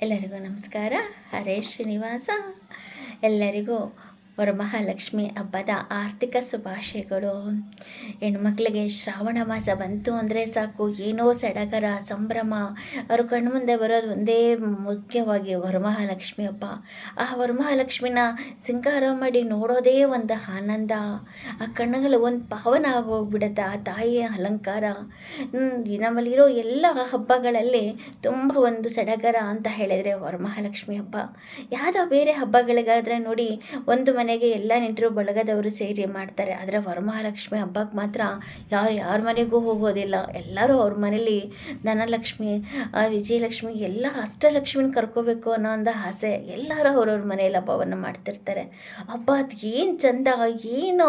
ಎಲ್ಲರಿಗೂ ನಮಸ್ಕಾರ. ಹರೇ ಶ್ರೀನಿವಾಸ. ಎಲ್ಲರಿಗೂ ವರಮಹಾಲಕ್ಷ್ಮಿ ಹಬ್ಬದ ಆರ್ಥಿಕ ಶುಭಾಶಯಗಳು. ಹೆಣ್ಮಕ್ಳಿಗೆ ಶ್ರಾವಣ ಮಾಸ ಬಂತು ಅಂದರೆ ಸಾಕು. ಏನೋ ಸಡಗರ, ಸಂಭ್ರಮ. ಅವ್ರ ಕಣ್ಮುಂದೆ ಬರೋದು ಒಂದೇ ಮುಖ್ಯವಾಗಿ ವರಮಹಾಲಕ್ಷ್ಮಿ ಹಬ್ಬ. ಆ ವರಮಹಾಲಕ್ಷ್ಮಿನ ಸಿಂಗಾರ ಮಾಡಿ ನೋಡೋದೇ ಒಂದು ಆನಂದ. ಆ ಕಣ್ಣುಗಳು ಒಂದು ಪಾವನ ಆಗೋಗ್ಬಿಡುತ್ತೆ, ಆ ತಾಯಿಯ ಅಲಂಕಾರ. ನಮ್ಮಲ್ಲಿರೋ ಎಲ್ಲ ಹಬ್ಬಗಳಲ್ಲಿ ತುಂಬ ಒಂದು ಸಡಗರ ಅಂತ ಹೇಳಿದರೆ ವರಮಹಾಲಕ್ಷ್ಮಿ ಹಬ್ಬ. ಯಾವುದೋ ಬೇರೆ ಹಬ್ಬಗಳಿಗಾದರೆ ನೋಡಿ, ಒಂದು ಮನೆಗೆ ಎಲ್ಲ ನೆಂಟರು ಬಳಗದವರು ಸೇರಿ ಮಾಡ್ತಾರೆ. ಆದರೆ ವರಮಹಾಲಕ್ಷ್ಮಿ ಹಬ್ಬಕ್ಕೆ ಮಾತ್ರ ಯಾರು ಯಾರ ಮನೆಗೂ ಹೋಗೋದಿಲ್ಲ. ಎಲ್ಲರೂ ಅವ್ರ ಮನೇಲಿ ಧನಲಕ್ಷ್ಮಿ ವಿಜಯಲಕ್ಷ್ಮಿ, ಎಲ್ಲ ಅಷ್ಟಲಕ್ಷ್ಮಿನ ಕರ್ಕೋಬೇಕು ಅನ್ನೋ ಒಂದು ಆಸೆ ಎಲ್ಲರೂ ಅವ್ರವ್ರ ಮನೆಯಲ್ಲಿ ಹಬ್ಬವನ್ನು ಮಾಡ್ತಿರ್ತಾರೆ. ಹಬ್ಬ ಅದು ಏನು ಚಂದ, ಏನು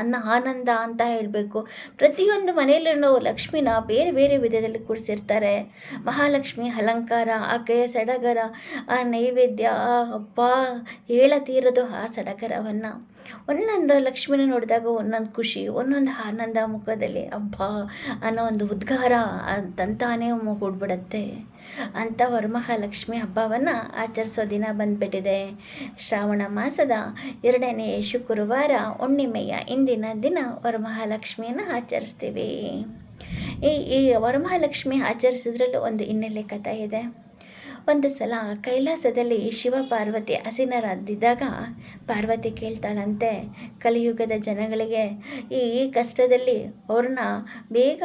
ಅನ್ನ ಆನಂದ ಅಂತ ಹೇಳಬೇಕು. ಪ್ರತಿಯೊಂದು ಮನೆಯಲ್ಲೂ ಲಕ್ಷ್ಮಿನ ಬೇರೆ ಬೇರೆ ವಿಧದಲ್ಲಿ ಕೂಡಿಸಿರ್ತಾರೆ. ಮಹಾಲಕ್ಷ್ಮಿ, ಅಲಂಕಾರ ಆಕೆಯ ಸಡಗರ, ಆ ನೈವೇದ್ಯ, ಆ ಹಬ್ಬ ಹೇಳತೀರೋದು ಆ ಸಡಗರ. ಥರವನ್ನು ಒಂದೊಂದು ಲಕ್ಷ್ಮಿನ ನೋಡಿದಾಗ ಒಂದೊಂದು ಖುಷಿ, ಒಂದೊಂದು ಆನಂದ ಮುಖದಲ್ಲಿ ಹಬ್ಬ ಅನ್ನೋ ಒಂದು ಉದ್ಗಾರ ತಂತಾನೇ ಕೂಡ್ಬಿಡತ್ತೆ ಅಂಥ ವರಮಹಾಲಕ್ಷ್ಮಿ ಹಬ್ಬವನ್ನು ಆಚರಿಸೋ ದಿನ ಬಂದುಬಿಟ್ಟಿದೆ. ಶ್ರಾವಣ ಮಾಸದ ಎರಡನೇ ಶುಕ್ರವಾರ ಹುಣ್ಣಿಮೆಯ ಇಂದಿನ ದಿನ ವರಮಹಾಲಕ್ಷ್ಮಿಯನ್ನು ಆಚರಿಸ್ತೀವಿ. ಈ ಈ ವರಮಹಾಲಕ್ಷ್ಮಿ ಆಚರಿಸಿದ್ರಲ್ಲೂ ಒಂದು ಹಿನ್ನೆಲೆ ಕಥೆ ಇದೆ. ಒಂದು ಸಲ ಕೈಲಾಸದಲ್ಲಿ ಶಿವ ಪಾರ್ವತಿ ಹಸಿನರಾದಿದ್ದಾಗ ಪಾರ್ವತಿ ಕೇಳ್ತಾಳಂತೆ, ಕಲಿಯುಗದ ಜನಗಳಿಗೆ ಈ ಕಷ್ಟದಲ್ಲಿ ಅವ್ರನ್ನ ಬೇಗ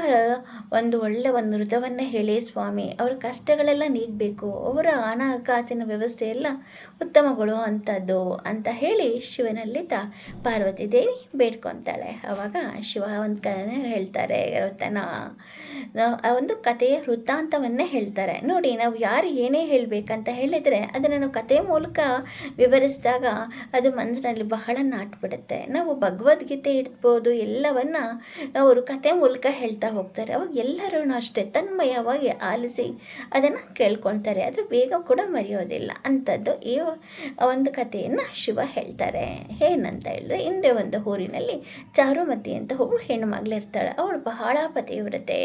ಒಂದು ಒಳ್ಳೆ ಒಂದು ಮೃತವನ್ನೇ ಹೇಳಿ ಸ್ವಾಮಿ. ಅವ್ರ ಕಷ್ಟಗಳೆಲ್ಲ ನೀಗಬೇಕು. ಅವರ ಹಣಕಾಸಿನ ವ್ಯವಸ್ಥೆ ಎಲ್ಲ ಉತ್ತಮಗಳು ಅಂಥದ್ದು ಅಂತ ಹೇಳಿ ಶಿವನಲ್ಲಿ ತ ಪಾರ್ವತಿ ದೇವಿ ಬೇಡ್ಕೊತಾಳೆ. ಆವಾಗ ಶಿವ ಒಂದು ಕ ಹೇಳ್ತಾರೆ ಆ ಒಂದು ಕಥೆಯ ವೃತ್ತಾಂತವನ್ನೇ ಹೇಳ್ತಾರೆ. ನೋಡಿ, ನಾವು ಯಾರು ಏನೇ ಹೇಳಬೇಕಂತ ಹೇಳಿದರೆ ಅದನ್ನು ನಾವು ಕತೆ ಮೂಲಕ ವಿವರಿಸಿದಾಗ ಅದು ಮನಸ್ಸಿನಲ್ಲಿ ಬಹಳ ನಾಟ್ಬಿಡುತ್ತೆ. ನಾವು ಭಗವದ್ಗೀತೆ ಇಡ್ಬೋದು, ಎಲ್ಲವನ್ನ ಅವರು ಕತೆ ಮೂಲಕ ಹೇಳ್ತಾ ಹೋಗ್ತಾರೆ. ಅವಾಗ ಎಲ್ಲರೂ ಅಷ್ಟೇ ತನ್ಮಯವಾಗಿ ಆಲಿಸಿ ಅದನ್ನು ಕೇಳ್ಕೊಳ್ತಾರೆ. ಅದು ಬೇಗ ಕೂಡ ಮರೆಯೋದಿಲ್ಲ. ಅಂಥದ್ದು ಈ ಒಂದು ಕಥೆಯನ್ನು ಶಿವ ಹೇಳ್ತಾರೆ. ಏನಂತ ಹೇಳಿದ್ರೆ, ಹಿಂದೆ ಒಂದು ಊರಿನಲ್ಲಿ ಚಾರುಮತಿ ಅಂತ ಒಬ್ಬಳು ಹೆಣ್ಣು ಮಗಳಿರ್ತಾಳೆ ಅವಳು ಬಹಳ ಪತಿವ್ರತೆ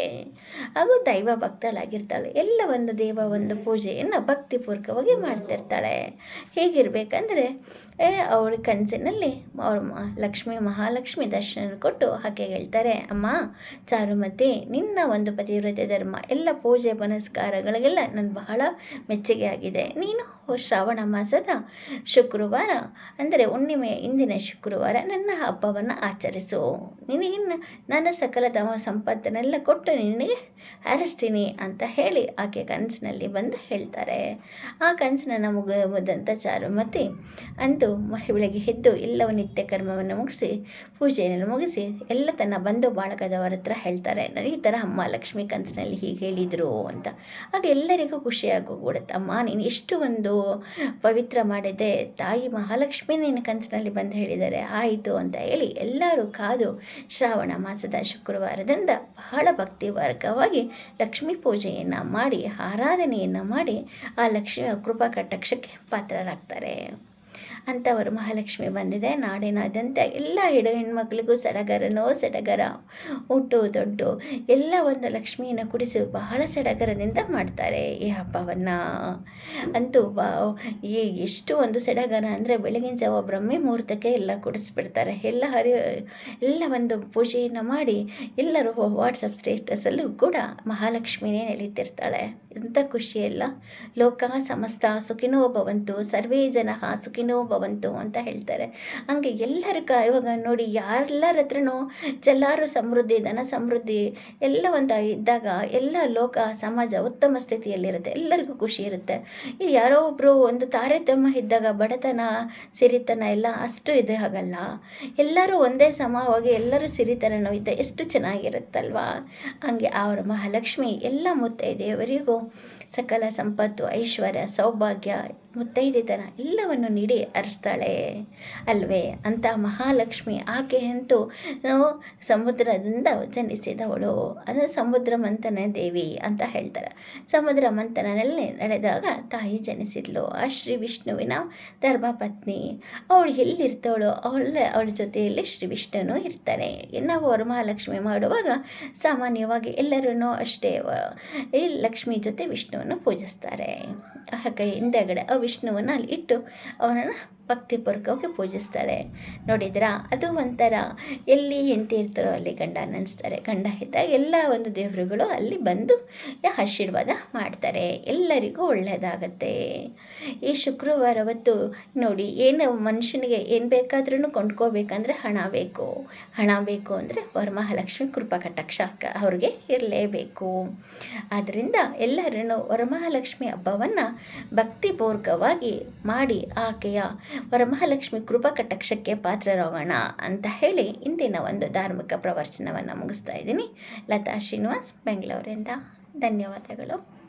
ಹಾಗೂ ದೈವ ಭಕ್ತಳಾಗಿರ್ತಾಳೆ. ಎಲ್ಲ ಒಂದು ದೇವ ಒಂದು ಪೂಜೆಯನ್ನು ಭಕ್ತಿಪೂರ್ವಕವಾಗಿ ಮಾಡ್ತಿರ್ತಾಳೆ. ಹೇಗಿರಬೇಕಂದ್ರೆ ಅವಳ ಕನಸಿನಲ್ಲಿ ಅವ್ರ ಲಕ್ಷ್ಮಿ ಮಹಾಲಕ್ಷ್ಮಿ ದರ್ಶನ ಕೊಟ್ಟು ಹಾಗೆ ಹೇಳ್ತಾರೆ ಅಮ್ಮ ಚಾರುಮತಿ ನಿನ್ನ ಒಂದು ಪತಿವ್ರತೆ ಧರ್ಮ ಎಲ್ಲ ಪೂಜೆ ಪುನಸ್ಕಾರಗಳಿಗೆಲ್ಲ ನನ್ನ ಬಹಳ ಮೆಚ್ಚುಗೆ ಆಗಿದೆ. ನೀನು ಶ್ರಾವಣ ಮಾಸದ ಶುಕ್ರವಾರ ಅಂದರೆ ಹುಣ್ಣಿಮೆಯ ಇಂದಿನ ಶುಕ್ರವಾರ ನನ್ನ ಹಬ್ಬವನ್ನು ಆಚರಿಸು. ನಿನಗಿನ್ನ ನನ್ನ ಸಕಲ ತಮ ಸಂಪತ್ತನ್ನೆಲ್ಲ ಕೊಟ್ಟು ನಿನಗೆ ಹರಿಸ್ತೀನಿ ಅಂತ ಹೇಳಿ ಆಕೆ ಕನಸಿನಲ್ಲಿ ಬಂದು ಹೇಳ್ತಾರೆ. ಆ ಕನಸನ್ನು ಮುಗಿದಂಥ ಚಾರುಮತಿ ಅಂದು ಮಹಿಳೆಗೆ ಎದ್ದು ಎಲ್ಲವ ನಿತ್ಯ ಕರ್ಮವನ್ನು ಮುಗಿಸಿ, ಪೂಜೆಯನ್ನು ಮುಗಿಸಿ ಎಲ್ಲ ತನ್ನ ಬಂಧು ಬಾಳಕದವರ ಹತ್ರ ಹೇಳ್ತಾರೆ. ಈ ಥರ ಅಮ್ಮ ಲಕ್ಷ್ಮಿ ಕನಸಿನಲ್ಲಿ ಹೀಗೆ ಹೇಳಿದರು ಅಂತ. ಹಾಗೆ ಎಲ್ಲರಿಗೂ ಖುಷಿಯಾಗೋಗ್ಬಿಡುತ್ತೆ ಅಮ್ಮ ನೀನು ಎಷ್ಟು ಒಂದು ಪವಿತ್ರ ಮಾಡಿದೆ. ತಾಯಿ ಮಹಾಲಕ್ಷ್ಮಿ ನಿನ್ನ ಕನಸಿನಲ್ಲಿ ಬಂದು ಹೇಳಿದ್ದಾರೆ ಆಯಿತು ಅಂತ ಹೇಳಿ ಎಲ್ಲರೂ ಕಾದು ಶ್ರಾವಣ ಮಾಸದ ಶುಕ್ರವಾರದಿಂದ ಬಹಳ ಭಕ್ತಿ ವರ್ಗವಾಗಿ ಲಕ್ಷ್ಮೀ ಪೂಜೆಯನ್ನು ಮಾಡಿ, ಆರಾಧನೆಯನ್ನು ಮಾಡಿ ಆ ಲಕ್ಷ್ಮಿ ಕೃಪಾ ಕಟಾಕ್ಷಕ್ಕೆ ಪಾತ್ರರಾಗ್ತಾರೆ. ಅಂಥವರು ಮಹಾಲಕ್ಷ್ಮಿ ಬಂದಿದೆ. ನಾಡಿನಾದ್ಯಂತ ಎಲ್ಲ ಹೆಣ್ಣು ಹೆಣ್ಮಕ್ಳಿಗೂ ಸಡಗರನೋ ಸಡಗರ, ಹುಟ್ಟು ದೊಡ್ಡು ಎಲ್ಲ ಒಂದು ಲಕ್ಷ್ಮಿಯನ್ನು ಕುಡಿಸಿ ಬಹಳ ಸಡಗರದಿಂದ ಮಾಡ್ತಾರೆ ಈ ಹಬ್ಬವನ್ನು. ಅಂತೂ ಈ ಎಷ್ಟು ಒಂದು ಸಡಗರ ಅಂದರೆ ಬೆಳಗಿನ ಜಾವ ಬ್ರಹ್ಮೆ ಮುಹೂರ್ತಕ್ಕೆ ಎಲ್ಲ ಕುಡಿಸ್ಬಿಡ್ತಾರೆ. ಎಲ್ಲ ಹರಿ, ಎಲ್ಲ ಒಂದು ಪೂಜೆಯನ್ನು ಮಾಡಿ ಎಲ್ಲರೂ ವಾಟ್ಸಪ್ ಸ್ಟೇಟಸಲ್ಲೂ ಕೂಡ ಮಹಾಲಕ್ಷ್ಮಿನೇ ನೆಲೀತಿರ್ತಾಳೆ. ಎಂಥ ಖುಷಿಯಲ್ಲ ಲೋಕ ಸಮಸ್ತ ಸುಖಿನೋ ಭವಂತು. ಸರ್ವೇ ಜನ ಸುಖಿನೋ ಭವಂತು ಅಂತ ಹೇಳ್ತಾರೆ. ಹಂಗೆ ಎಲ್ಲರ ಕ, ಇವಾಗ ನೋಡಿ ಯಾರೆಲ್ಲರ ಹತ್ರನೂ ಚೆಲ್ಲಾರು ಸಮೃದ್ಧಿ, ಧನ ಸಮೃದ್ಧಿ ಎಲ್ಲ ಒಂದು ಇದ್ದಾಗ ಎಲ್ಲ ಲೋಕ, ಸಮಾಜ ಉತ್ತಮ ಸ್ಥಿತಿಯಲ್ಲಿರುತ್ತೆ. ಎಲ್ಲರಿಗೂ ಖುಷಿ ಇರುತ್ತೆ. ಈ ಯಾರೋ ಒಬ್ಬರು ಒಂದು ತಾರತಮ್ಯ ಇದ್ದಾಗ ಬಡತನ, ಸಿರಿತನ ಎಲ್ಲ ಅಷ್ಟು ಇದೆ ಆಗಲ್ಲ ಎಲ್ಲರೂ ಒಂದೇ ಸಮವಾಗಿ ಎಲ್ಲರೂ ಸಿರಿತನನೂ ಇದ್ದ ಎಷ್ಟು ಚೆನ್ನಾಗಿರುತ್ತಲ್ವಾ? ಹಂಗೆ ಅವರ ಮಹಾಲಕ್ಷ್ಮಿ ಎಲ್ಲ ಮುತ್ತೈದೆಯವರಿಗೂ ಸಕಲ ಸಂಪತ್ತು, ಐಶ್ವರ್ಯ, ಸೌಭಾಗ್ಯ, ಮುತ್ತೈದೆತನ ಎಲ್ಲವನ್ನು ನೀಡಿ ಮಾಡಿ ಅಲ್ವೇ ಅಂತ ಮಹಾಲಕ್ಷ್ಮಿ ಆಕೆ ಅಂತೂ ನಾವು ಸಮುದ್ರದಿಂದ ಜನಿಸಿದವಳು. ಅದು ಸಮುದ್ರ ಮಂಥನ ದೇವಿ ಅಂತ ಹೇಳ್ತಾರೆ. ಸಮುದ್ರ ಮಂಥನಲ್ಲಿ ನಡೆದಾಗ ತಾಯಿ ಜನಿಸಿದ್ಲು. ಆ ಶ್ರೀ ವಿಷ್ಣುವಿನ ಧರ್ಮಪತ್ನಿ. ಅವಳು ಎಲ್ಲಿರ್ತಾಳೋ ಅವಳ ಅವಳ ಜೊತೆಯಲ್ಲಿ ಶ್ರೀ ವಿಷ್ಣುನು ಇರ್ತಾನೆ. ನಾವು ವರಮಹಾಲಕ್ಷ್ಮಿ ಮಾಡುವಾಗ ಸಾಮಾನ್ಯವಾಗಿ ಎಲ್ಲರೂ ಅಷ್ಟೇ, ಈ ಲಕ್ಷ್ಮಿ ಜೊತೆ ವಿಷ್ಣುವನ್ನು ಪೂಜಿಸ್ತಾರೆ. ಹಾಗೆ ಹಿಂದೆಗಡೆ ಆ ವಿಷ್ಣುವನ್ನು ಅಲ್ಲಿ ಇಟ್ಟು ಅವನನ್ನು ಭಕ್ತಿಪೂರ್ವಕವಾಗಿ ಪೂಜಿಸ್ತಾಳೆ ನೋಡಿದ್ರಾ? ಅದು ಒಂಥರ ಎಲ್ಲಿ ಹೆಂಡತಿ ಇರ್ತಾರೋ ಅಲ್ಲಿ ಗಂಡ ನೆನೆಸ್ತಾರೆ ಗಂಡ ಇದ್ದಾಗ ಎಲ್ಲ ಒಂದು ದೇವರುಗಳು ಅಲ್ಲಿ ಬಂದು ಆಶೀರ್ವಾದ ಮಾಡ್ತಾರೆ. ಎಲ್ಲರಿಗೂ ಒಳ್ಳೆಯದಾಗತ್ತೆ ಈ ಶುಕ್ರವಾರ ಹೊತ್ತು ನೋಡಿ, ಏನು ಮನುಷ್ಯನಿಗೆ ಏನು ಬೇಕಾದ್ರೂ ಕೊಂಡ್ಕೋಬೇಕಂದ್ರೆ ಹಣ ಬೇಕು. ಹಣ ಬೇಕು ಅಂದರೆ ವರಮಹಾಲಕ್ಷ್ಮಿ ಕೃಪಾ ಕಟಾಕ್ಷ ಅವ್ರಿಗೆ ಇರಲೇಬೇಕು. ಆದ್ದರಿಂದ ಎಲ್ಲರೂ ವರಮಹಾಲಕ್ಷ್ಮಿ ಹಬ್ಬವನ್ನು ಭಕ್ತಿಪೂರ್ವಕವಾಗಿ ಮಾಡಿ ಆಕೆಯ ವರಮಹಾಲಕ್ಷ್ಮಿ ಕೃಪಾ ಕಟಾಕ್ಷಕ್ಕೆ ಪಾತ್ರರಾಗೋಣ ಅಂತ ಹೇಳಿ ಇಂದಿನ ಒಂದು ಧಾರ್ಮಿಕ ಪ್ರವಚನವನ್ನು ಮುಗಿಸ್ತಾ ಇದ್ದೀನಿ. ಲತಾ ಶ್ರೀನಿವಾಸ್, ಬೆಂಗಳೂರಿಂದ. ಧನ್ಯವಾದಗಳು.